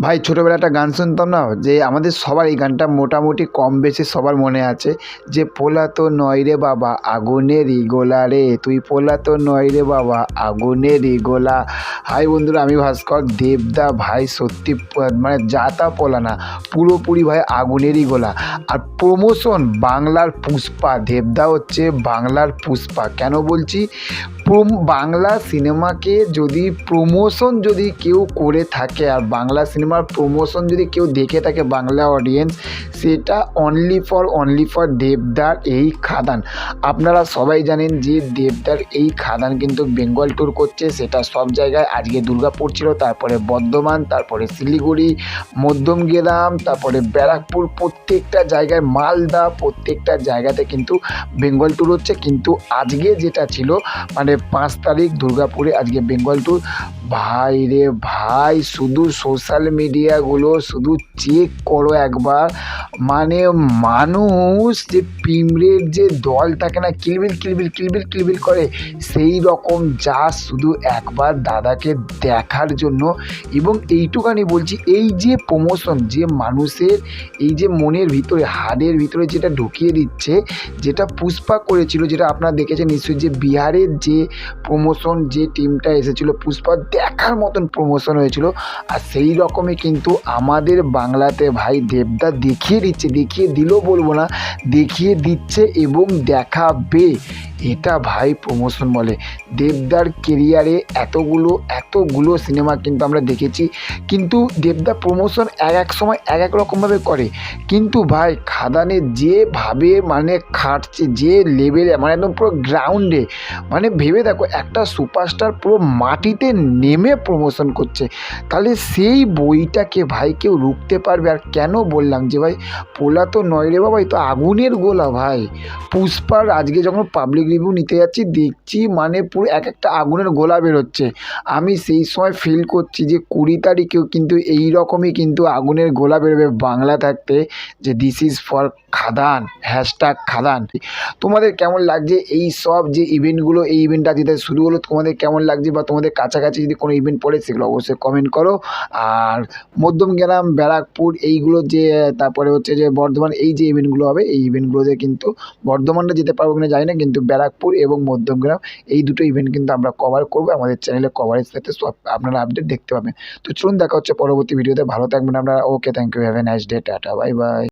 ভাই, ছোটোবেলায় একটা গান শুনতাম না? যে আমাদের সবার এই গানটা মোটামুটি কম বেশি সবার মনে আছে। যে, পোলা তো নয় রে বাবা, আগুনেরই গোলা রে। তুই পোলা তো নয় রে বাবা, আগুনেরই গোলা। হাই বন্ধুরা, আমি ভাস্কর দেবদা। ভাই, সত্যি মানে যা তা পোলা না, পুরোপুরি ভাই আগুনেরই গোলা। আর প্রমোশন বাংলার পুষ্পা। দেবদা হচ্ছে বাংলার পুষ্পা। কেন বলছি? বাংলা সিনেমাকে যদি প্রমোশন যদি কেউ করে থাকে আর বাংলা সিনেমার প্রমোশন যদি কেউ দেখে থাকে বাংলা অডিয়েন্স সেটা অনলি ফর অনলি ফর দেবদার এই খাদান। আপনারা সবাই জানেন যে দেবদার এই খাদান কিন্তু বেঙ্গল ট্যুর করছে, সেটা সব জায়গায়। আজকে দুর্গাপুর ছিল, তারপরে বর্ধমান, তারপরে শিলিগুড়ি মধ্যমগ্রাম তারপরে ব্যারাকপুর, প্রত্যেকটা জায়গায় মালদা, প্রত্যেকটা জায়গাতে কিন্তু বেঙ্গল ট্যুর হচ্ছে। কিন্তু আজকে যেটা ছিল মানে পাঁচ তারিখ দুর্গাপুরে আজকে বেঙ্গল ট্যুর ভাই রে ভাই, শুধু সোশ্যাল মিডিয়াগুলো শুধু চেক করো একবার। মানে মানুষ যে পিঁমড়ের যে দল থাকে না কিলবিল কিলবিল কিলবিল কিলবিল করে, সেই রকম যা শুধু একবার দাদাকে দেখার জন্য। এবং এইটুখানি বলছি, এই যে প্রমোশন যে মানুষের এই যে মনের ভিতরে, হাড়ের ভিতরে যেটা ঢুকিয়ে দিচ্ছে, যেটা পুষ্পা করেছিল, যেটা আপনারা দেখেছেন নিশ্চয়ই যে বিহারের যে প্রমোশন যে টিমটা এসেছিল, পুষ্পা দেখার মতন প্রমোশন হয়েছিল। আর সেই রকমই কিন্তু আমাদের বাংলাতে ভাই দেবদা দেখিয়ে দিচ্ছে, দেখিয়ে দিল বলব না, দেখিয়ে দিচ্ছে এবং দেখাবে। এটা ভাই প্রমোশন বলে। দেবদার কেরিয়ারে এতগুলো এতগুলো সিনেমা কিন্তু আমরা দেখেছি। কিন্তু দেবদা প্রমোশন এক এক সময় এক এক রকমভাবে করে। কিন্তু ভাই খাদানে যেভাবে মানে খাটছে, যে লেভেলে মানে একদম পুরো গ্রাউন্ডে মানে ভেবে দেখো, একটা সুপারস্টার পুরো মাটিতে নেমে প্রমোশন করছে। তাহলে সেই বইটাকে ভাই কেউ রুখতে পারবে? আর কেন বললাম যে ভাই, পোলা তো নয় রে বাবা তো আগুনের গোলা ভাই। পুষ্পার আজকে যখন পাবলিক রিভিউ নিতে যাচ্ছি, দেখছি মানে পুরো এক একটা আগুনের গোলা বেরোচ্ছে। আমি সেই সময় ফিল করছি যে কুড়ি তারিখেও কিন্তু এই রকমই কিন্তু আগুনের গোলা বেরোবে বাংলা থাকতে, যে this is for Khadaan hashtag Khadaan. তোমাদের কেমন লাগছে এই সব যে ইভেন্টগুলো এই ইভেন্টটা যেটা শুরু হলো, তোমাদের কেমন লাগছে বা তোমাদের কাছাকাছি যদি কোনো ইভেন্ট পড়ে, সেগুলো অবশ্যই কমেন্ট করো। আর মধ্যম মধ্যমগ্রাম ব্যারাকপুর, এইগুলো যে, তারপরে হচ্ছে যে বর্ধমান, এই যে ইভেন্টগুলো হবে, এই ইভেন্টগুলোতে কিন্তু বর্ধমানটা যেতে পারব কিনা জানি না, কিন্তু ব্যারাকপুর এবং মধ্যমগ্রাম, এই দুটো ইভেন্ট কিন্তু আমরা কভার করব। আমাদের চ্যানেলে কভারেজ সাথে সব আপনারা আপডেট দেখতে পাবেন। তো চলুন দেখা হচ্ছে পরবর্তী ভিডিওতে ভালো থাকবেন আপনারা। Okay thank you have a nice day tata bye bye